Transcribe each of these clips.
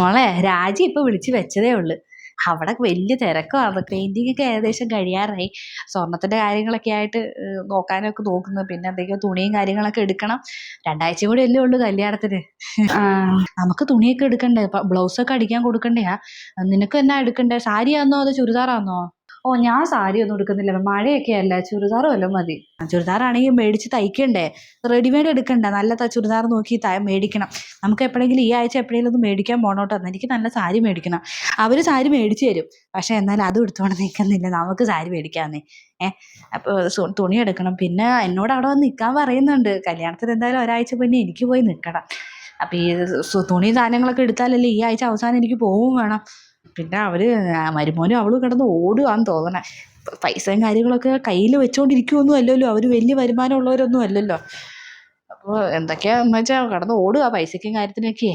മോളെ രാജി ഇപ്പൊ വിളിച്ചു വെച്ചതേ ഉള്ളു. അവിടെ വലിയ തിരക്കാണ് പെയിന്റിംഗ് ഒക്കെ ഏകദേശം കഴിയാറായി. സ്വർണത്തിന്റെ കാര്യങ്ങളൊക്കെ ആയിട്ട് നോക്കാനൊക്കെ നോക്കുന്നു. പിന്നെ എന്തൊക്കെയോ തുണിയും കാര്യങ്ങളൊക്കെ എടുക്കണം. രണ്ടാഴ്ച കൂടെ അല്ലേ ഉള്ളൂ കല്യാണത്തിന്. നമുക്ക് തുണിയൊക്കെ എടുക്കണ്ടേ? ബ്ലൗസ് ഒക്കെ അടിക്കാൻ കൊടുക്കണ്ടേ? നിനക്ക് എന്നാ എടുക്കണ്ടേ? സാരിയാന്നോ അതോ ചുരിദാറാന്നോ? ഓ ഞാൻ സാരി ഒന്നും എടുക്കുന്നില്ല. മഴയൊക്കെ അല്ല? ചുരിദാർ വല്ലതും മതി. ചുരിദാറാണെങ്കിൽ മേടിച്ച് തയ്ക്കണ്ടേ? റെഡിമെയ്ഡ് എടുക്കണ്ട? നല്ല ചുരിദാർ നോക്കി മേടിക്കണം. നമുക്ക് എപ്പോഴെങ്കിലും ഈ ആഴ്ച എപ്പോഴെങ്കിലും ഒന്ന് മേടിക്കാൻ പോണോട്ടോ. എനിക്ക് നല്ല സാരി മേടിക്കണം. അവർ സാരി മേടിച്ചു തരും. പക്ഷെ എന്നാലും അതും എടുത്തോണ്ട് നിൽക്കുന്നില്ല നമുക്ക് സാരി മേടിക്കാന്നേ. ഏഹ് അപ്പോൾ തുണി എടുക്കണം. പിന്നെ എന്നോട് അവിടെ വന്ന് നിൽക്കാൻ പറയുന്നുണ്ട്. കല്യാണത്തിന് എന്തായാലും ഒരാഴ്ച പിന്നെ എനിക്ക് പോയി നിൽക്കണം അപ്പോൾ ഈ തുണി സാധനങ്ങളൊക്കെ എടുത്താലല്ലേ ഈ ആഴ്ച അവസാനം എനിക്ക് പോവും വേണം. പിന്നെ അവർ മരുമോനും അവളും കിടന്ന് ഓടുകയാണെന്ന് തോന്നണേ. പൈസയും കാര്യങ്ങളൊക്കെ കയ്യിൽ വെച്ചുകൊണ്ടിരിക്കുമൊന്നും അല്ലല്ലോ. അവർ വലിയ വരുമാനം ഉള്ളവരൊന്നും അല്ലല്ലോ അപ്പോൾ എന്തൊക്കെയാന്ന് വെച്ചാൽ കിടന്ന് ഓടുക പൈസയ്ക്കും കാര്യത്തിനൊക്കെ.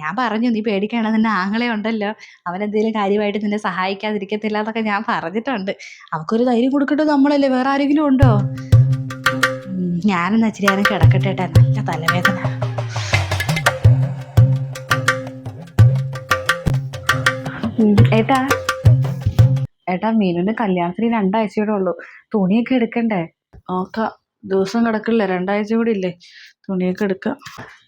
ഞാൻ പറഞ്ഞു നീ പേടിക്കണം നിന്റെ ആങ്ങളെ ഉണ്ടല്ലോ. അവൻ കാര്യമായിട്ട് നിന്നെ സഹായിക്കാതിരിക്കത്തില്ല എന്നൊക്കെ ഞാൻ പറഞ്ഞിട്ടുണ്ട്. അവക്കൊരു ധൈര്യം കൊടുക്കട്ടെ നമ്മളല്ലേ? വേറെ ആരെങ്കിലും ഉണ്ടോ? ഞാനെന്നാ ഇച്ചിരി നേരം കിടക്കട്ടെ നല്ല തലവേദന. ഏട്ടാ. ഏട്ടാ മീനുന് കല്യാണത്തിന് രണ്ടാഴ്ചയോടെ ഉള്ളൂ. തുണിയൊക്കെ എടുക്കണ്ടേ? നോക്കാം ദിവസം കിടക്കില്ല? രണ്ടാഴ്ച കൂടി ഇല്ലേ? തുണിയൊക്കെ എടുക്കാം.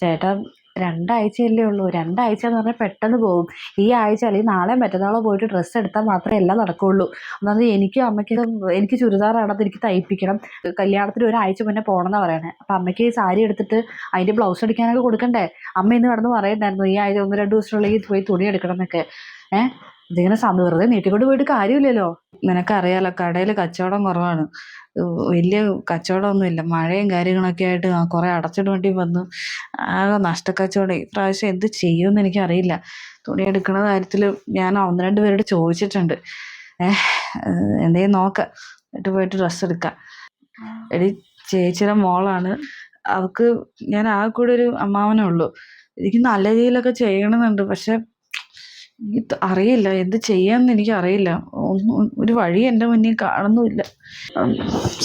ചേട്ടാ രണ്ടാഴ്ചയല്ലേ ഉള്ളൂ. രണ്ടാഴ്ച എന്ന് പറഞ്ഞാൽ പെട്ടെന്ന് പോകും. ഈ ആഴ്ച അല്ലെങ്കിൽ നാളെ മറ്റന്നാളോ പോയിട്ട് ഡ്രസ്സ് എടുത്താൽ മാത്രമേ എല്ലാം നടക്കുകയുള്ളൂ ഒന്നാമത് എനിക്കും അമ്മയ്ക്ക് എനിക്ക് ചുരിദാറാണത് എനിക്ക് തയ്പ്പിക്കണം. കല്യാണത്തിന് ഒരാഴ്ച മുന്നേ പോകണമെന്നാണ് പറയണേ. അപ്പം അമ്മയ്ക്ക് സാരി എടുത്തിട്ട് അതിന്റെ ബ്ലൗസ് അടിക്കാനൊക്കെ കൊടുക്കണ്ടേ? അമ്മ ഇന്ന് കിടന്ന് പറയുന്നുണ്ടായിരുന്നു ഈ ആഴ്ച ഒന്ന് രണ്ട് ദിവസത്തിനുള്ളിൽ പോയി തുണി എടുക്കണം എന്നൊക്കെ. ഏഹ്? ഇതിങ്ങനെ സമയം വെറുതെ നീട്ടിക്കൊണ്ട് പോയിട്ട് കാര്യമില്ലല്ലോ. നിനക്കറിയാലോ കടയിൽ കച്ചവടം കുറവാണ്. വലിയ കച്ചവടമൊന്നുമില്ല. മഴയും കാര്യങ്ങളൊക്കെ ആയിട്ട് ആ അടച്ചിട്ട് വേണ്ടി വന്നു. ആകെ നഷ്ടക്കച്ചവടം. ഈ പ്രാവശ്യം എന്ത് ചെയ്യുമെന്ന് എനിക്കറിയില്ല. തുണി എടുക്കുന്ന കാര്യത്തിൽ ഞാൻ ഒന്ന് രണ്ട് പേരോട് ചോദിച്ചിട്ടുണ്ട്. ഏഹ് എന്തെങ്കിലും നോക്കാം. എന്നിട്ട് പോയിട്ട് ഡ്രസ്സ് എടുക്കാം. എടി ചേച്ചിയുടെ മോളാണ്. അവക്ക് ഞാൻ ആകെ കൂടെ ഒരു അമ്മാവനേ ഉള്ളൂ. എനിക്ക് നല്ല രീതിയിലൊക്കെ ചെയ്യണമെന്നുണ്ട്. പക്ഷെ എനിക്ക് അറിയില്ല. എന്ത് ചെയ്യാന്ന് എനിക്ക് അറിയില്ല ഒന്നും ഒരു വഴി എന്റെ മുന്നിൽ കാണുന്നുമില്ല.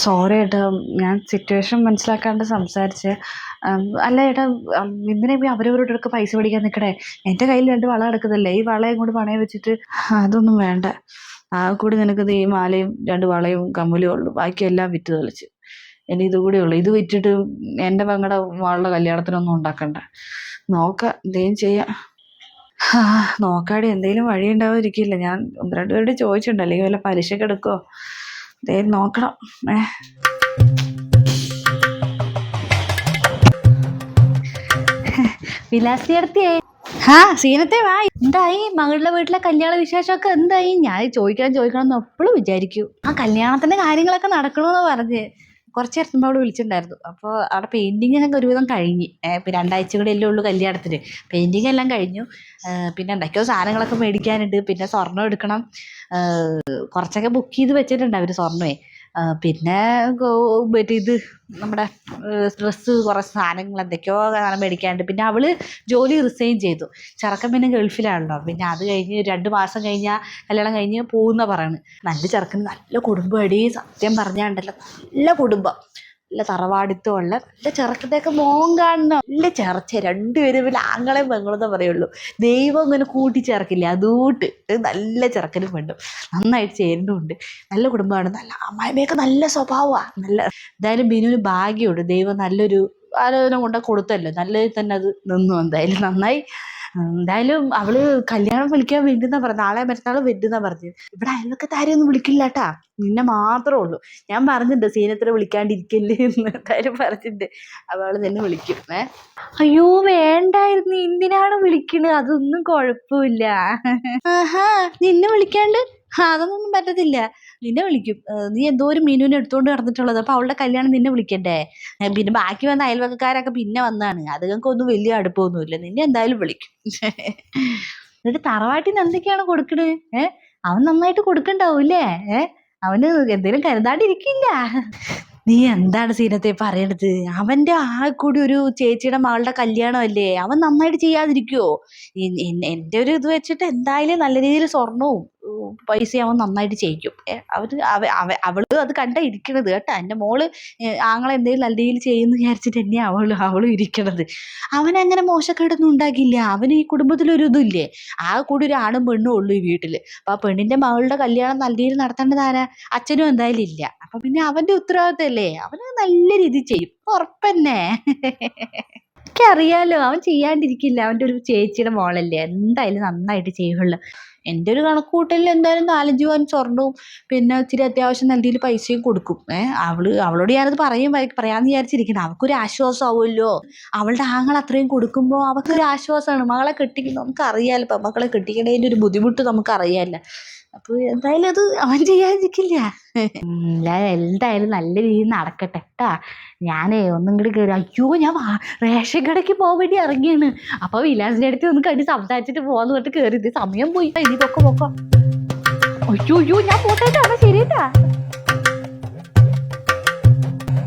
സോറി ഏട്ടാ. ഞാൻ സിറ്റുവേഷൻ മനസ്സിലാക്കാണ്ട് സംസാരിച്ച്. അല്ല ഏട്ടാ ഇന്നിനെ അവരവരോടൊക്കെ പൈസ പിടിക്കാൻ നിൽക്കണേ എന്റെ കയ്യിൽ രണ്ട് വള എടുക്കുന്നില്ലേ ഈ വളയും കൂടി പണയം വെച്ചിട്ട് അതൊന്നും വേണ്ട. ആ കൂടി നിനക്ക് ഈ മാലയും രണ്ട് വളയും കമ്മലും ഉള്ളു. ബാക്കിയെല്ലാം വിറ്റ് തെളിച്ച്. ഇനി ഇതുകൂടെ ഉള്ളൂ. ഇത് വിറ്റിട്ട് എന്റെ പങ്കട വാളുടെ കല്യാണത്തിനൊന്നും ഉണ്ടാക്കണ്ട. നോക്കാം. എന്തേം ചെയ്യാം. നോക്കാടി എന്തെങ്കിലും വഴി ഉണ്ടാവാതിരിക്കില്ല ഞാൻ ഒന്ന് രണ്ട് പേരോട് ചോദിച്ചിട്ടുണ്ട് അല്ലെങ്കിൽ വല്ല പലിശക്ക് എടുക്കോ? എന്തെങ്കിലും നോക്കണം. ഏ. വിലാസിയർത്തിയേ ഹാ സീനത്തെ വാ. എന്തായി? മകളുടെ വീട്ടിലെ കല്യാണ വിശേഷമൊക്കെ എന്തായി? ഞാൻ ചോദിക്കണം ചോദിക്കണം എന്ന് എപ്പോഴും വിചാരിക്കൂ. ആ കല്യാണത്തിന്റെ കാര്യങ്ങളൊക്കെ നടക്കണമെന്ന് പറഞ്ഞ്. കുറച്ച് നേരത്തെ അവിടെ വിളിച്ചിട്ടുണ്ടായിരുന്നു. അപ്പോൾ അവിടെ പെയിന്റിങ് ഒക്കെ ഒരുവിധം കഴിഞ്ഞ്. ഇപ്പം രണ്ടാഴ്ച കൂടെ അല്ലേ ഉള്ളൂ കല്യാണത്തിന്. പെയിന്റിങ് എല്ലാം കഴിഞ്ഞു. പിന്നെ എന്തൊക്കെയോ സാധനങ്ങളൊക്കെ മേടിക്കാനുണ്ട്. പിന്നെ സ്വർണം എടുക്കണം. കുറച്ചൊക്കെ ബുക്ക് ചെയ്ത് വെച്ചിട്ടുണ്ട് അവർ സ്വർണമേ. പിന്നെ മറ്റേ ഇത് നമ്മുടെ ഡ്രസ്സ് കുറച്ച് സാധനങ്ങൾ എന്തൊക്കെയോ കാരണം മേടിക്കാനുണ്ട്. പിന്നെ അവൾ ജോലി റിസൈൻ ചെയ്തു. ചെറുക്കൻ പിന്നെ ഗൾഫിലാണല്ലോ. പിന്നെ അത് കഴിഞ്ഞ് രണ്ട് മാസം കഴിഞ്ഞാൽ കല്യാണം കഴിഞ്ഞ് പോകുന്ന പറയണ്. നല്ല ചെറുക്കന് നല്ല കുടുംബമടി സത്യം പറഞ്ഞാണ്ടല്ലോ നല്ല കുടുംബം. നല്ല തറവാടിത്തമുള്ള നല്ല ചെറുക്കന്റെയൊക്കെ മോൻ കാണുന്ന നല്ല ചെറച്ച രണ്ടുപേരും പിന്നെ ആങ്ങളെയും പെങ്ങളെന്നേ പറയുള്ളൂ. ദൈവം ഇങ്ങനെ കൂട്ടിച്ചേർക്കില്ല? അതുകൂട്ട് നല്ല ചെറുക്കനും പെണ്ണും. നന്നായിട്ട് ചേരുന്നുണ്ട്. നല്ല കുടുംബമാണ്. നല്ല അമ്മായിമ്മയൊക്കെ നല്ല സ്വഭാവമാണ് നല്ല എന്തായാലും ബിനുവിന് ഭാഗ്യമുണ്ട്. ദൈവം നല്ലൊരു ആലോചന കൊണ്ട് കൊടുത്തല്ലോ. നല്ലതിൽ തന്നെ അത് നിന്നു എന്തായാലും. നന്നായി എന്തായാലും അവൾ കല്യാണം വിളിക്കാൻ വേണ്ടുന്ന പറഞ്ഞു നാളെ മറ്റന്നാൾ വരുന്ന പറഞ്ഞു ഇവിടെ അയൽവക്കത്തെ താരൊന്നും ഒന്നും വിളിക്കില്ല കേട്ടാ നിന്നെ മാത്രമേ ഉള്ളൂ. ഞാൻ പറഞ്ഞിട്ടുണ്ട് സീനത്തിനെ വിളിക്കാണ്ടിരിക്കല്ലേ എന്ന് എന്തായാലും പറഞ്ഞിട്ടുണ്ട്. അവൾ നിന്നെ വിളിക്കും. ഏ? അയ്യോ വേണ്ടായിരുന്നു. എന്തിനാണ് വിളിക്കണത് അതൊന്നും കുഴപ്പമില്ല. ആഹാ നിന്നെ വിളിക്കാണ്ട്? അതൊന്നും പറ്റത്തില്ല. നിന്നെ വിളിക്കും. നീ എന്തോ ഒരു മീനുവിനെ എടുത്തുകൊണ്ട് നടന്നിട്ടുള്ളത്. അപ്പൊ അവളുടെ കല്യാണം നിന്നെ വിളിക്കണ്ടേ? പിന്നെ ബാക്കി വന്ന അയൽവക്കക്കാരൊക്കെ പിന്നെ വന്നാണ്. അതുങ്ങൾക്കൊന്നും വലിയ അടുപ്പമൊന്നുമില്ല. നിന്നെ എന്തായാലും വിളിക്കും. എന്നിട്ട് തറവാട്ടിൽ നിന്ന് എന്തൊക്കെയാണ് കൊടുക്കണേ? ഏ അവൻ നന്നായിട്ട് കൊടുക്കണ്ടാവൂല്ലേ ഏ അവന് എന്തേലും കരുതാണ്ടിരിക്കില്ല. നീ എന്താണ് സീനത്തെ പറയണത്? അവന്റെ ആ കൂടി ഒരു ചേച്ചിയുടെ മകളുടെ കല്യാണമല്ലേ? അവൻ നന്നായിട്ട് ചെയ്യാതിരിക്കുവോ? എന്റെ ഒരു ഇത് വെച്ചിട്ട് എന്തായാലും നല്ല രീതിയിൽ സ്വർണവും പൈസ അവൻ നന്നായിട്ട് ചെയ്യിക്കും. അവർ അവൾ അത് കണ്ടിരിക്കണത് കേട്ടോ. എന്റെ മോൾ ആങ്ങളെ എന്തെങ്കിലും നല്ല രീതിയിൽ ചെയ്യുന്നു വിചാരിച്ചിട്ട് തന്നെ അവൾ അവളും ഇരിക്കണത്. അവനങ്ങനെ മോശക്കേടൊന്നും ഉണ്ടാക്കില്ല അവന് ഈ കുടുംബത്തിലൊരു ഇതുമില്ലേ ആ കൂടി ഒരു ആണും പെണ്ണും ഉള്ളൂ ഈ വീട്ടിൽ അപ്പോൾ ആ പെണ്ണിന്റെ മകളുടെ കല്യാണം നല്ല രീതിയിൽ നടത്തേണ്ടത് അച്ഛനും എന്തായാലും ഇല്ല. അപ്പം പിന്നെ അവന്റെ ഉത്തരവാദിത്തമല്ലേ അവന് നല്ല രീതിയിൽ ചെയ്യും. ഉറപ്പന്നെ. എനിക്കറിയാലോ അവൻ ചെയ്യാണ്ടിരിക്കില്ല. അവന്റെ ഒരു ചേച്ചിയുടെ മോളല്ലേ? എന്തായാലും നന്നായിട്ട് ചെയ്യുള്ളൂ. എന്റെ ഒരു കണക്ക് കൂട്ടലിൽ എന്തായാലും നാലഞ്ച് പവൻ സ്വർണവും പിന്നെ ഇച്ചിരി അത്യാവശ്യം നല്ല രീതിയിൽ പൈസയും കൊടുക്കും. ഏഹ് അവൾ അവളോട് ഞാനത് പറയും പറയാമെന്ന് വിചാരിച്ചിരിക്കണം. അവൾക്കൊരു ആശ്വാസമാവുമല്ലോ അവളുടെ ആങ്ങൾ അത്രയും കൊടുക്കുമ്പോൾ അവൾക്കൊരു ആശ്വാസമാണ് മകളെ കെട്ടിക്കുന്നു നമുക്കറിയാലോ. ഇപ്പം മക്കളെ കെട്ടിക്കണേന്റെ ഒരു ബുദ്ധിമുട്ട് നമുക്കറിയാമല്ലോ അപ്പോൾ എന്തായാലും അത് അവൻ ചെയ്യാതിരിക്കില്ല. എന്തായാലും നല്ല രീതിയിൽ നടക്കട്ടെ കേട്ടാ ഞാനേ ഒന്നും കൂടി കയറി അയ്യോ ഞാൻ റേഷൻ കടയ്ക്ക് പോകാൻ വേണ്ടി ഇറങ്ങിയാണ്. അപ്പൊ വിലാസിന്റെ അടുത്ത് ഒന്ന് കണ്ടി സംസാരിച്ചിട്ട് പോവാന്ന് പറഞ്ഞിട്ട് കയറി സമയം പോയി. ഇനി പൊക്കോ പൊക്കോ. അയ്യോ അയ്യോ ഞാൻ പോട്ടേട്ടാ ശരിട്ടാ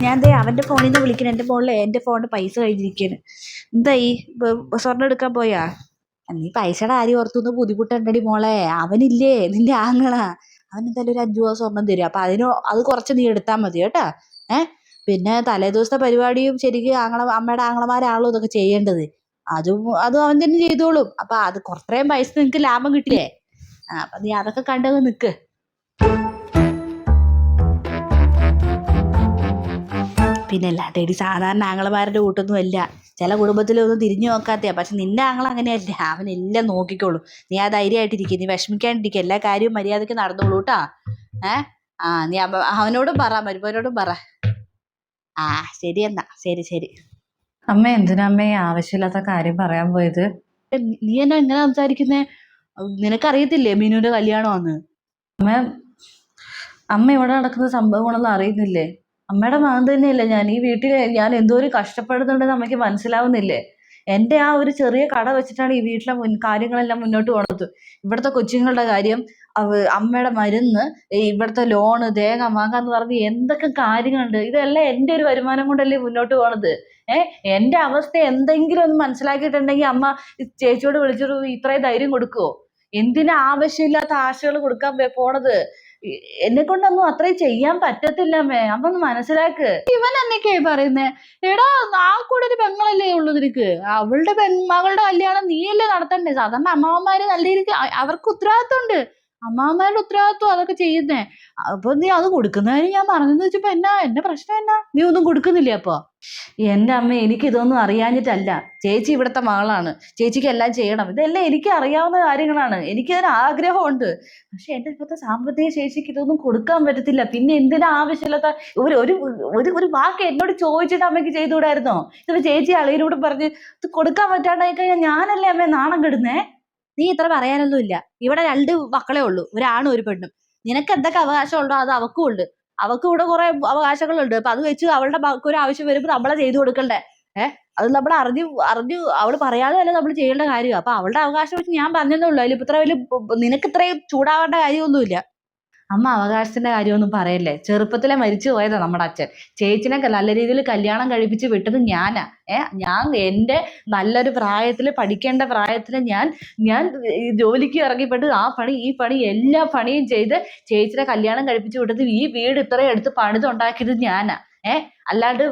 ഞാൻ ദേ അവന്റെ ഫോണിൽ നിന്ന് വിളിക്കണം. എന്റെ ഫോണിൽ എന്റെ ഫോണിൽ പൈസ കഴിഞ്ഞിരിക്കാണ് എന്തായി സ്വർണം എടുക്കാൻ പോയാ? നീ പൈസയുടെ കാര്യം ഓർത്തൊന്ന് ബുദ്ധിമുട്ടുണ്ടടി മോളെ. അവനില്ലേ? നിന്റെ ആങ്ങളാ. അവൻ എന്തായാലും ഒരു അഞ്ചു ദിവസം സ്വർണം തരും. അപ്പൊ അതിന് അത് കുറച്ച് നീ എടുത്താൽ മതി കേട്ടാ. ഏഹ് പിന്നെ തലേ ദിവസത്തെ പരിപാടിയും ശരിക്കും ആങ്ങള അമ്മയുടെ ആങ്ങളമാരാണല്ലോ ഇതൊക്കെ ചെയ്യേണ്ടത്. അതും അതും അവൻ തന്നെ ചെയ്തോളും. അപ്പൊ അത് കുറത്രയും പൈസ നിനക്ക് ലാഭം കിട്ടില്ലേ? ആ അപ്പൊ നീ അതൊക്കെ കണ്ടങ്ങ് നിക്ക്. പിന്നെ അല്ലാണ്ടേടി സാധാരണ ആങ്ങളമാരുടെ കൂട്ടൊന്നും അല്ല ചില കുടുംബത്തിലൊന്നും തിരിഞ്ഞു നോക്കാത്തയാ. പക്ഷെ നിന്റെ ആങ്ങൾ അങ്ങനെയല്ല. അവൻ എല്ലാം നോക്കിക്കോളും. നീ ആ ധൈര്യമായിട്ടിരിക്കും. നീ വിഷമിക്കാണ്ടിരിക്കുക എല്ലാ കാര്യവും മര്യാദയ്ക്ക് നടന്നോളൂ കേട്ടാ. ഏ? ആ നീ അവനോടും പറ മരുമോനോടും പറ. ആ ശരി എന്നാ. ശരി ശരി. അമ്മ എന്തിനാ അമ്മ ആവശ്യമില്ലാത്ത കാര്യം പറയാൻ പോയത്? നീ- എന്നാ എങ്ങനെ സംസാരിക്കുന്നേ? നിനക്കറിയത്തില്ലേ മീനുവിന്റെ കല്യാണമാന്ന്? അമ്മ അമ്മ ഇവിടെ നടക്കുന്ന സംഭവങ്ങളൊന്നും അറിയുന്നില്ലേ? അമ്മയുടെ മകൻ തന്നെയല്ലേ? ഞാൻ ഈ വീട്ടിൽ ഞാൻ എന്തോ ഒരു കഷ്ടപ്പെടുന്നുണ്ടെന്ന് അമ്മയ്ക്ക് മനസ്സിലാവുന്നില്ലേ? എന്റെ ആ ഒരു ചെറിയ കട വെച്ചിട്ടാണ് ഈ വീട്ടിലെ മുൻ കാര്യങ്ങളെല്ലാം മുന്നോട്ട് പോണത്. ഇവിടുത്തെ കൊച്ചുങ്ങളുടെ കാര്യം അമ്മയുടെ മരുന്ന് ഇവിടുത്തെ ലോണ് തേങ്ങ വാങ്ങാന്ന് പറഞ്ഞ് എന്തൊക്കെ കാര്യങ്ങളുണ്ട്? ഇതെല്ലാം എന്റെ ഒരു വരുമാനം കൊണ്ടല്ലേ മുന്നോട്ട് പോണത്? ഏ? എന്റെ അവസ്ഥ എന്തെങ്കിലും ഒന്ന് മനസ്സിലാക്കിയിട്ടുണ്ടെങ്കിൽ അമ്മ ചേച്ചിയോട് വിളിച്ചിട്ട് ഇത്രയും ധൈര്യം കൊടുക്കുവോ? എന്തിനാ ആവശ്യമില്ലാത്ത ആശകൾ കൊടുക്കാൻ പോണത്? എന്നെ കൊണ്ടൊന്നും അത്രയും ചെയ്യാൻ പറ്റത്തില്ല അമ്മേ അപ്പൊ ഒന്ന് മനസ്സിലാക്ക് എന്നൊക്കെയായി പറയുന്നേ? എടാ ആ കൂടെ ഒരു പെങ്ങളല്ലേ ഉള്ളൂ നിനക്ക്. അവളുടെ പെൺമകളുടെ കല്യാണം നീയല്ലേ നടത്തണ്ടേ? സാധാരണ അമ്മാവന്മാര് നല്ല രീതിക്ക് അവർക്ക് ഉത്തരവാദിത്വം അമ്മാവന്മാരുടെ ഉത്തരവാദിത്വം അതൊക്കെ ചെയ്യുന്നേ. അപ്പൊ നീ അത് കൊടുക്കുന്നതിന് ഞാൻ പറഞ്ഞെന്ന് വെച്ചപ്പോ എന്നാ? എന്റെ പ്രശ്നം എന്നാ? നീ ഒന്നും കൊടുക്കുന്നില്ല അപ്പൊ? എന്റെ അമ്മ എനിക്ക് ഇതൊന്നും അറിയാഞ്ഞിട്ടല്ല. ചേച്ചി ഇവിടുത്തെ മകളാണ്. ചേച്ചിക്ക് എല്ലാം ചെയ്യണം. ഇതെല്ലാം എനിക്ക് അറിയാവുന്ന കാര്യങ്ങളാണ്. എനിക്ക് എനിക്കതിന് ആഗ്രഹമുണ്ട്. പക്ഷെ എന്റെ ഇപ്പോഴത്തെ സാമ്പത്തിക ശേഷിക്ക് ഇതൊന്നും കൊടുക്കാൻ പറ്റത്തില്ല. പിന്നെ എന്തിനാ ആവശ്യമില്ലാത്ത ഒരു ഒരു ഒരു ഒരു വാക്ക് എന്നോട് ചോദിച്ചിട്ട് അമ്മയ്ക്ക് ചെയ്തുകൂടായിരുന്നോ? ഇത് ചേച്ചി അളിയനോട് പറഞ്ഞ് ഇത് കൊടുക്കാൻ പറ്റാണ്ടായി കഴിഞ്ഞാൽ ഞാനല്ലേ അമ്മയെ നാണം കെടുന്നേ? നീ ഇത്ര പറയാനൊന്നും ഇല്ല. ഇവിടെ രണ്ട് മക്കളേ ഉള്ളൂ. ഒരാണും ഒരു പെണ്ണും. നിനക്ക് എന്തൊക്കെ അവകാശമുണ്ടോ അത് അവക്കും ഉണ്ട്. അവക്കും ഇവിടെ കുറെ അവകാശങ്ങളുണ്ട്. അപ്പൊ അത് വെച്ച് അവളുടെ ഒരു ആവശ്യം വരുമ്പോൾ നമ്മളെ ചെയ്തു കൊടുക്കണ്ടേ? ഏഹ് അത് നമ്മൾ അറിഞ്ഞു അറിഞ്ഞു അവൾ പറയാതെ തന്നെ നമ്മൾ ചെയ്യേണ്ട കാര്യമാണ് അപ്പൊ അവളുടെ അവകാശം വെച്ച് ഞാൻ പറഞ്ഞതേ ഉള്ളൂ. അതിൽ ഇത്ര വലിയ നിനക്ക് ഇത്രയും ചൂടാവേണ്ട കാര്യമൊന്നുമില്ല. അമ്മ അവകാശത്തിന്റെ കാര്യമൊന്നും പറയല്ലേ? ചെറുപ്പത്തിലെ മരിച്ചു പോയതാ നമ്മുടെ അച്ഛൻ. ചേച്ചിനെ നല്ല രീതിയിൽ കല്യാണം കഴിപ്പിച്ച് വിട്ടത് ഞാനാ. ഏ ഞാൻ എന്റെ നല്ലൊരു പ്രായത്തിൽ പഠിക്കേണ്ട പ്രായത്തിൽ ഞാൻ ഞാൻ ജോലിക്ക് ഇറങ്ങിപ്പെട്ട് ആ പണി ഈ പണി എല്ലാ പണിയും ചെയ്ത് ചേച്ചിനെ കല്യാണം കഴിപ്പിച്ച് വിട്ടത് ഈ വീട് ഇത്രയും എടുത്ത് പണിതുണ്ടാക്കിയത് ഞാനാ. ഏ അല്ലാണ്ട്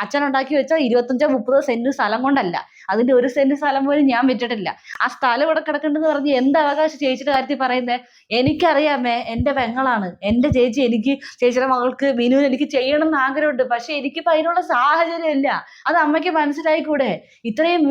അച്ഛൻ ഉണ്ടാക്കി വെച്ച ഇരുപത്തഞ്ചോ മുപ്പതോ സെന്റ് സ്ഥലം കൊണ്ടല്ല. അതിന്റെ ഒരു സെന്റ് സ്ഥലം പോലും ഞാൻ വിറ്റിട്ടില്ല. ആ സ്ഥലം ഇവിടെ കിടക്കണ്ടെന്ന് പറഞ്ഞ് എന്ത് അവകാശം ചേച്ചിയുടെ കാര്യത്തിൽ പറയുന്നേ? എനിക്കറിയാമേ എന്റെ പെങ്ങളാണ്. എന്റെ ചേച്ചി എനിക്ക് ചേച്ചിയുടെ മകൾക്ക് മിനു എനിക്ക് ചെയ്യണം എന്ന് ആഗ്രഹമുണ്ട്. പക്ഷെ എനിക്കിപ്പോൾ അതിനുള്ള സാഹചര്യം ഇല്ല അത് അമ്മയ്ക്ക് മനസ്സിലായിക്കൂടെ? ഇത്രയും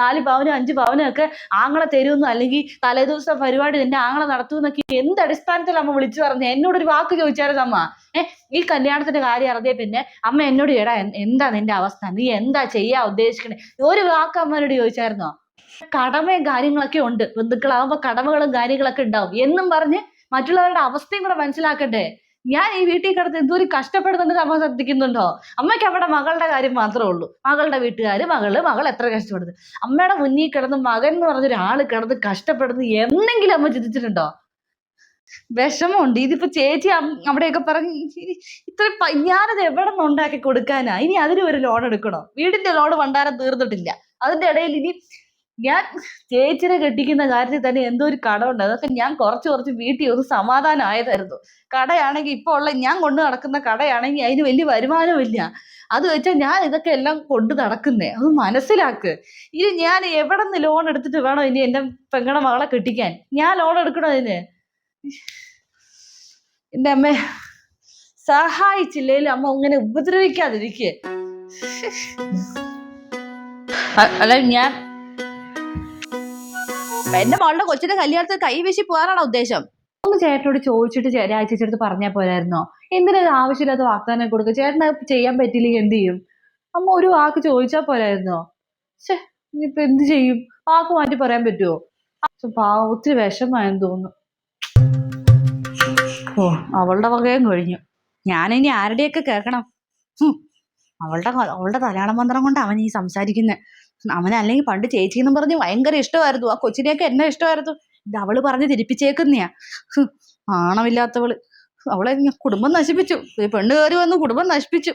നാല് പവനും അഞ്ച് പവനും ഒക്കെ ആങ്ങളെ തരുമെന്ന്? അല്ലെങ്കിൽ തലേദിവസം പരിപാടി എന്റെ ആങ്ങളെ നടത്തുമെന്നൊക്കെ എന്ത് അടിസ്ഥാനത്തിൽ അമ്മ വിളിച്ചു പറഞ്ഞു? എന്നോട് ഒരു വാക്ക് ചോദിച്ചായിരുന്നു അമ്മ ഏഹ് ഈ കല്യാണത്തിന്റെ കാര്യം അറിഞ്ഞേ പിന്നെ അമ്മ എന്നോട് ചേടാ എന്താ നിന്റെ അവസ്ഥ? നീ എന്താ ചെയ്യാ ഉദ്ദേശിക്കണേ? ഒരു വാക്ക് അമ്മനോട് ചോദിച്ചായിരുന്നോ? കടമയും കാര്യങ്ങളൊക്കെ ഉണ്ട്. ബന്ധുക്കളാവുമ്പോ കടമകളും കാര്യങ്ങളൊക്കെ ഉണ്ടാവും. എന്നും പറഞ്ഞ് മറ്റുള്ളവരുടെ അവസ്ഥയും കൂടെ മനസ്സിലാക്കണ്ടേ? ഞാൻ ഈ വീട്ടിൽ കിടന്ന് എന്തോരം കഷ്ടപ്പെടുന്നുണ്ട് അമ്മ ശ്രദ്ധിക്കുന്നുണ്ടോ? അമ്മയ്ക്ക് അവിടെ മകളുടെ കാര്യം മാത്രമേ ഉള്ളൂ. മകളുടെ വീട്ടുകാർ മകൾ മകൾ എത്ര കഷ്ടപ്പെടുന്നത് അമ്മയുടെ മുന്നിൽ കിടന്ന് മകൻ എന്ന് പറഞ്ഞ പറഞ്ഞൊരാൾ കിടന്ന് കഷ്ടപ്പെടുന്നത് എന്നെങ്കിലും അമ്മ ചിന്തിച്ചിട്ടുണ്ടോ? വിഷമമുണ്ട്. ഇതിപ്പോ ചേച്ചി അവിടെയൊക്കെ പറഞ്ഞ് ഇത്ര ഞാനത് എവിടെ നിന്ന് ഉണ്ടാക്കി കൊടുക്കാനാ? ഇനി അതിന് ഒരു ലോൺ എടുക്കണോ? വീടിന്റെ ലോൺ വണ്ടാരം തീർന്നിട്ടില്ല. അതിന്റെ ഇടയിൽ ഇനി ഞാൻ ചേച്ചിനെ കെട്ടിക്കുന്ന കാര്യത്തിൽ തന്നെ എന്തോ ഒരു ഉണ്ട് അതൊക്കെ ഞാൻ കുറച്ച് കുറച്ച് വീട്ടിൽ ഒന്ന് സമാധാനമായതായിരുന്നു കടയാണെങ്കിൽ ഇപ്പോൾ ഉള്ള ഞാൻ കൊണ്ടു നടക്കുന്ന കടയാണെങ്കിൽ അതിന് വലിയ വരുമാനമില്ല അത് വെച്ചാൽ ഞാൻ ഇതൊക്കെ എല്ലാം കൊണ്ട് നടക്കുന്നേ. അത് മനസ്സിലാക്ക്. ഇനി ഞാൻ എവിടെ നിന്ന് ലോൺ എടുത്തിട്ട് വേണം ഇനി എന്റെ പെങ്ങളുടെ മകളെ കെട്ടിക്കാൻ? ഞാൻ ലോൺ എടുക്കണോ അതിന്? എന്റെ അമ്മ സഹായിച്ചില്ലേലും അമ്മ ഇങ്ങനെ ഉപദ്രവിക്കാതിരിക്കെ. അല്ല ഞാൻ എന്റെ മോളുടെ കൊച്ചിന്റെ കല്യാണത്തിന് കൈവശി പോകാനാണോ ഉദ്ദേശം? ഒന്ന് ചേട്ടനോട് ചോദിച്ചിട്ട് രാജിച്ചെടുത്ത് പറഞ്ഞാൽ പോരായിരുന്നോ? എന്തിനാ ആവശ്യമില്ലാത്ത വാഗ്ദാനം കൊടുക്കുക? ചേട്ടന് ചെയ്യാൻ പറ്റിയില്ലെങ്കിൽ എന്ത് ചെയ്യും? അമ്മ ഒരു വാക്ക് ചോദിച്ചാ പോരായിരുന്നോ? ഛേ ഇനിയിപ്പൊ എന്ത് ചെയ്യും? വാക്ക് മാറ്റി പറയാൻ പറ്റുമോ പാവം ഒത്തിരി വിഷമായെന്ന് തോന്നുന്നു. ഓ. അവളുടെ വകയും കഴിഞ്ഞു ഞാനിനി ആരുടെയൊക്കെ കേൾക്കണം? ഹും, അവളുടെ അവളുടെ തലയാള മന്ത്രം കൊണ്ട് അവൻ ഈ സംസാരിക്കുന്നത് അവൻ അല്ലെങ്കിൽ പണ്ട് എന്ന് പറഞ്ഞ് ഭയങ്കര ഇഷ്ടമായിരുന്നു. ആ കൊച്ചിനെയൊക്കെ എന്നെ ഇഷ്ടമായിരുന്നു. ഇത് അവൾ പറഞ്ഞ് തിരിപ്പിച്ചേക്കുന്നയാ. ആണമില്ലാത്തവൾ. അവളെ കുടുംബം നശിപ്പിച്ചു. പെണ്ണ് കയറി വന്ന് കുടുംബം നശിപ്പിച്ചു.